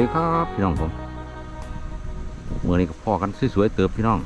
ดีครับพี่น้องผมเมื่อนี้กับพ่อกันสวยๆเติบพี่น้อง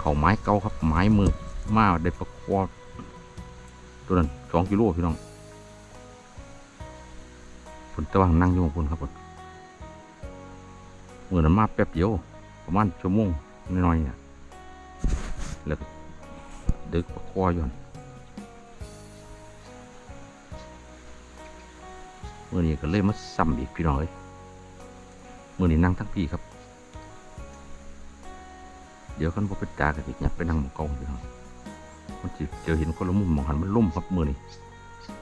เขาไม้เก่าครับไม้มือมาได้ประกวดตัวนั้นสองกิโลพี่น้องฝนตะวันนั่งอยู่ของคุณครับผมเมื่อนั้นมาแป๊บเดียวประมาณชั่วโมงน้อยๆเนี่ยแล้วก็ดึกประกวดอยู่หั่น มื่อนี้ก็เลยมาซ้ำอีกพี่น้องเอ้ยมื่อนี้นั่งทั้งพี่ครับ เดี๋ยวกันพอไปจากันอีกเนี่ยไปนั่งมองกองพี่น้องมันจิเจอเห็นคนละมุมมองหันมันล่มครับมื่อนี้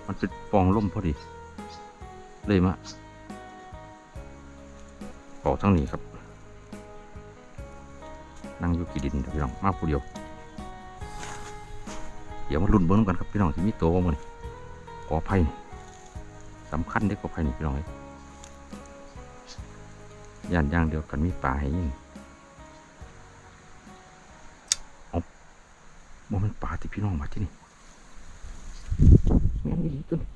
มันเป็นปองล่มพอดี เลยมาเป่าทั้งนี้ครับ นั่งอยู่กี่ดินพี่น้องมาผู้เดียว เดี๋ยวมาลุ้นเบิ้งกันครับพี่น้องที่มีโตวมันขออภัยนี่ สำคัญได้กว่าภายในพี่น้องยย่านย่างเดียวกันมีป่าให้ยิ่งเอาบ่มันป่าที่พี่น้องมาที่นี่แม่นอีหลีตัวนี้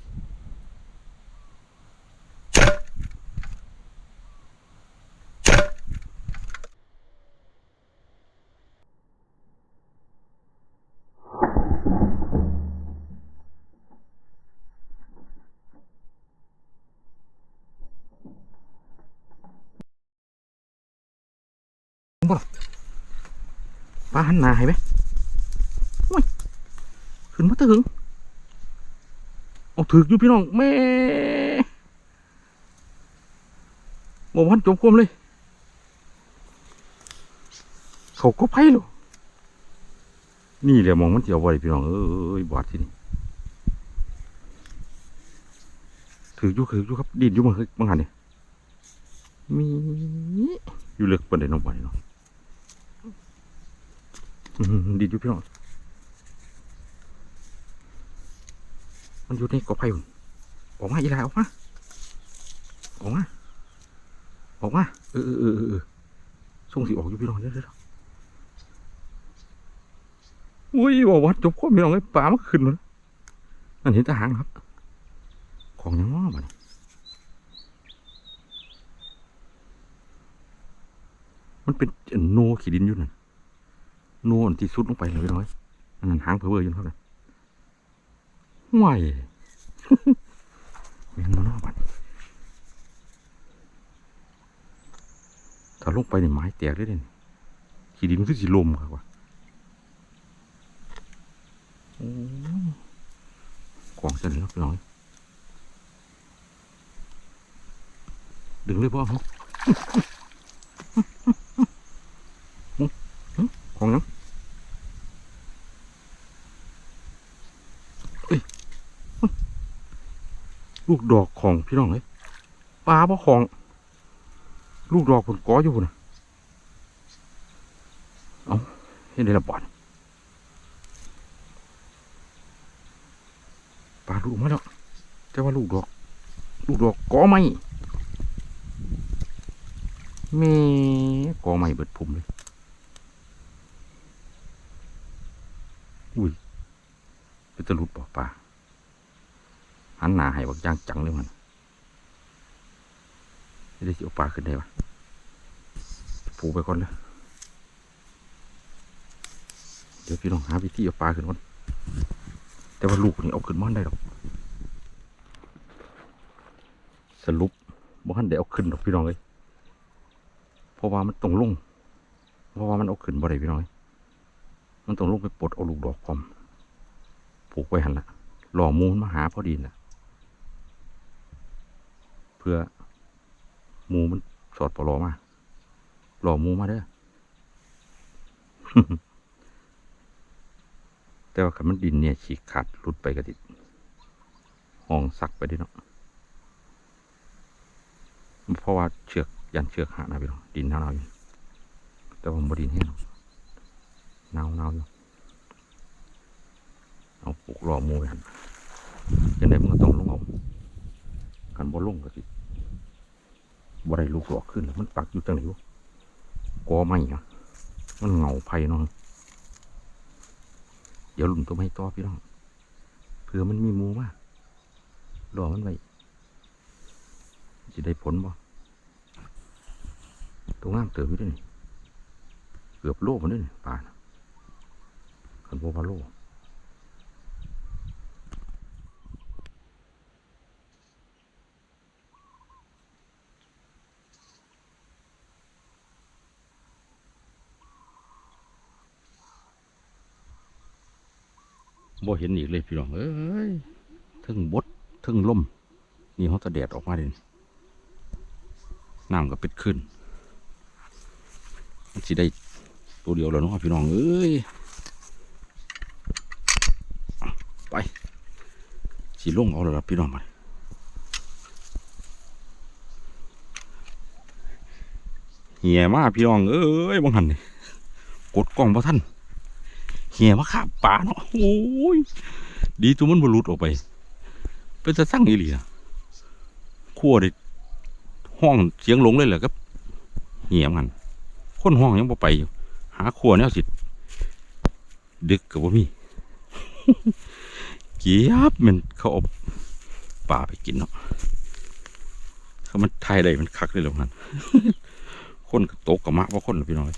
ป่าหันหนาให้ไหมโอ้ยขึ้นมาถึงเอาถืออยู่พี่น้องแม่บ่วันจมควมเลย เขาก็ไพ่หรอนี่แหละมองมันเจียวบ่ได้พี่น้องเอ้ยบาดที่นี่ถืออยู่ถืออยู่ครับดินอยู่มาเฮ้ยบางหันเนี่ยมีอยู่เลือกปนใดน้องไปเนาะอืม ดีอยู่พี่น้องมันอยู่ในกอไผ่ออกมาอีหลาออกมาออกมาออกมาเออเออเออเออส่งสิออกอยู่พี่น้องเดี๋ยเดี๋ยวเดี๋ยวอุ้ยบอกว่าจบข้อพี่น้องไอ้ปลามันขึ้นมาแล้วนั่นเห็นแตาหางครับ ของยังง้อบ่เนี่ยมันเป็นโนขีดินอยู่นั่น น่นที่สุดลงไปเลยน้อยอันนั้นหางเพอเวอร์อยู่เท่านั้นห่วยแม่นมาเนอกบัดถ้าลงไปในไม้แตกได้เลยนี่ขี้ดินมันคือสีลมครับว่าโอ้ของเสร็จแล้วน้อย ดึงเลยบ่เของยังเอ้ยลูกดอกของพี่น้องเอ้ยปลาบ่ของ ลูกดอกผลก้ออยู่นะเอาเห็นได้ละบาดปลาลูกมาแล้วแต่ว่าลูกดอก ลูกดอกก้อไม่แม่ก้อไม่เบิดพุ่มเลย อุ้ยเป็นตะลุดบ่ป่าหันหน้าให้บักย่างจังเลยมันไม่ได้สิเอาปลาขึ้นได้ปะผูกไปก่อนเลยเดี๋ยวพี่น้องหาวิธีเอาปลาขึ้นก่อนแต่ว่าลูกนี่เอาขึ้นมันได้หรอกสรุปบ่ทันได้เอาขึ้นหรอกพี่น้องเลยเพราะว่ามันต้องลงเพราะว่ามันเอาขึ้นบ่ได้พี่น้องเอ้ย มันต้องลงไปปลดเอาลูกดอกความผูกไว้หันละหล่อมูลมาหาพอดีนะเพื่อมูมันสอดปลอมาหล่อมูมาเด้อแต่ว่าคันมันดินเนี่ยฉีกขาดหลุดไปกระดิดห้องสักไปดิเนาะเพราะว่าเชือกยันเชือกหานะพี่น้องดินหนาวๆอยู่แต่ว่าบดินแห้ หนาวหนาวอยู่เอาปลูกรอมูหันยังไงมันก็ต้องลงเอากันบ่ลงก็สิบ่ได้ลูกหลอกขึ้น มันปักอยู่จังไหนวะกอไม่นะมันเหงาไผ่เนาะเดี๋ยวหลุมตัวไม้ต่อพี่น้องเผื่อมันมีมูมากรอมันไว้สิได้ผลบ่ตัวงามเติบอยู่ด้นี่เกือบโลมันด้นี่ปลานะ คันบ่ว่าโลบ่เห็นอีกเลยพี่น้อง เอ้ยถึงบดถึงล่ม นี่เขาจะแดดออกมาเลยน้ำก็เป็ดขึ้น มันสิได้ตัวเดียวแล้วเนาะพี่น้อง เอ้ยเอาไป สีลงเอาแล้วล่ะพี่น้องมาเหี่ยมาพี่น้องเอ้ยบังหันนี่กดกล้องพระท่านเหี่ยมาข้าป่าเนาะโอ้ยดีตัวมันบรุดออกไป เป็นจะสั่งอีหลีอะขั้วได้ห้องเสียงลงเลยเหรอครับเหี่ยมันคนห้องยังบ่ไปอยู่ หาขั้วแนวสิดึกกับบ่มี เกียบมันเขาอาป่าไปกินเนาะเขามันไทยได้มันคักเลยหรอกมันคนก็ตกกับมะว่าคนพี่น้อย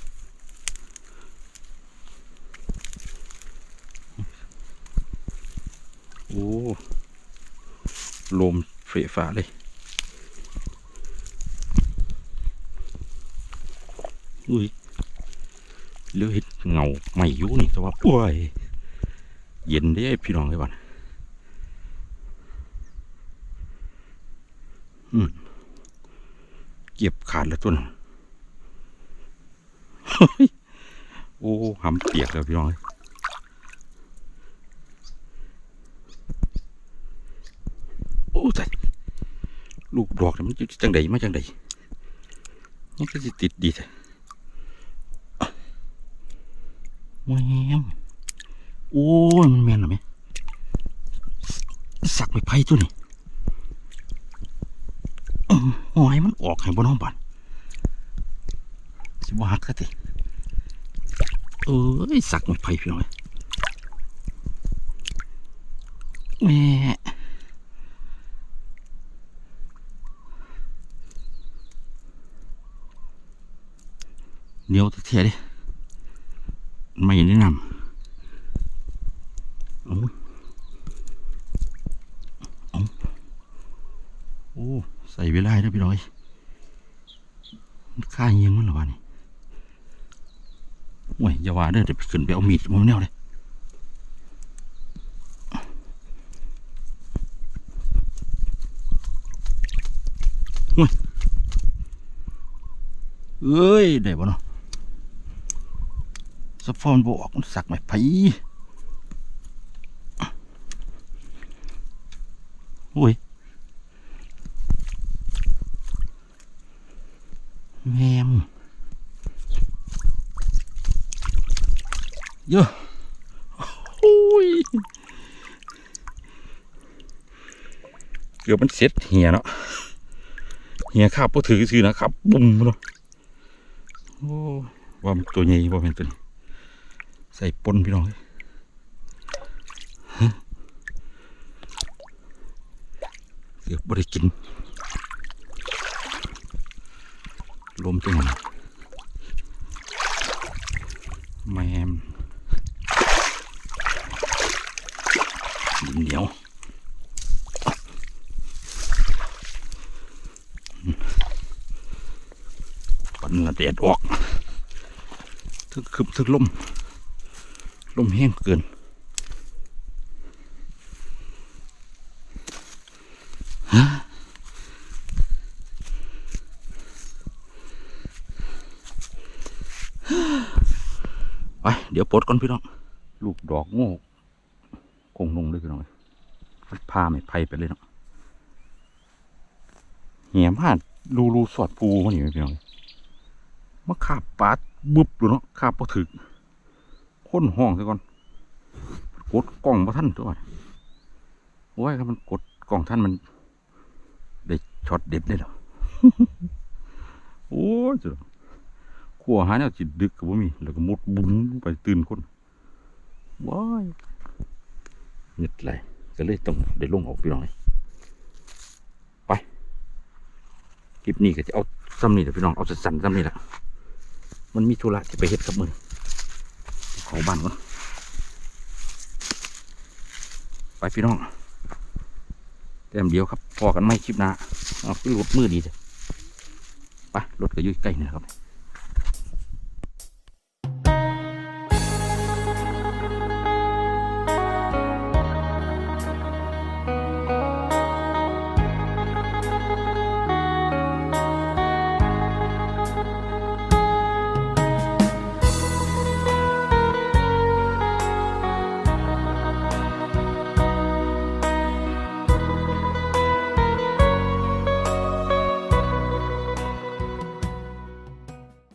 โอ้ลมเฟะฟ้าเลยอุ้ยเลือเห็ดเงาไม่ยู่นี่แต่ว่าโอ้ยเย็นเด้พี่น้องเลยบ้านอืม เก็บขาดแล้วตัวนั้นโอ้หำเปียกแล้วพี่น้องเอ้ยโอ้ใจลูกดอกมันจะจังใดมาจังใดมันก็จะติดดีแท้แม่มโอ้ยมันแม่นหรอไหมสักไม่ไพ่ตัวนี่เออโอ้ยมันออกให้บนห้องบันสิว่าหักซะทีเอ้ยสักไม่ไพ่พี่น้อยแม่เหนียวตะเทียดิไม่แนะนำเอาเอาโอ้ ใส่เวลาแล้พี่น้อยมันค่าเงียงมันหรอวะนี่โอ้ยอย่าว่าเด้อเดี๋ยวไปขึ้นไปเอามีดมาแนวเลยโอ้ยเอ้ยได้บ่เนาะสะพอนบออกมันสักไหมไผโอ้ยแมม เยอะโอ้ยเกือบมันเสร็จเหียเนาะเหียข้าบก็ถือซื้อนะครับ บุ้มเนาะโอ้ว่ามันตัวใหญ่ว่าเป็นตัวนี้ใส่ปนพี่น้องเอ้ยฮะเกือบบริกินลมจังมันแมมดินเหนียวปันละ แดดออกทึกคึบทึกลมลมแห้งเกิน ฮะไปเดี๋ยวปลดก่อนพี่น้อง ลูกดอกโง่คงลงเลยพี่น้องมันพาไม่ไพ่ไปเลยเนาะเหี่ยมหาดรูรูสอดปูมันอยู่พี่น้อง มาขาบปาดบึบเลยเนาะขาบพอถึกค้นห้องซะก่อน กดกล่องมาท่านตัวโอ้ยถ้ามันกดกล่องท่านมันได้ช็อตเด็ดเลยเหรอโอ้ยจ้าขัวหาเนี่ยจิตดึกกับว่ามี แล้วก็มุดบุ้งไปตื่นคนว้ายเงึดไหลก็เลยต้องได้ลงออกไปหน่อยไปลิปนี้ก็จะเอาซ้ำนี่แหละพี่น้องเอาสั้นๆซ้ำนี่แหละ มันมีธุระที่ไปเห็ดกับมือเขาบ้านก่อนไปพี่น้องเต็มเดียวครับพอกันไม่คลิปหน้าเอาขึ้นรถมือดีเลยไปรถก็ยุ่ใกล้นี่แหละครับ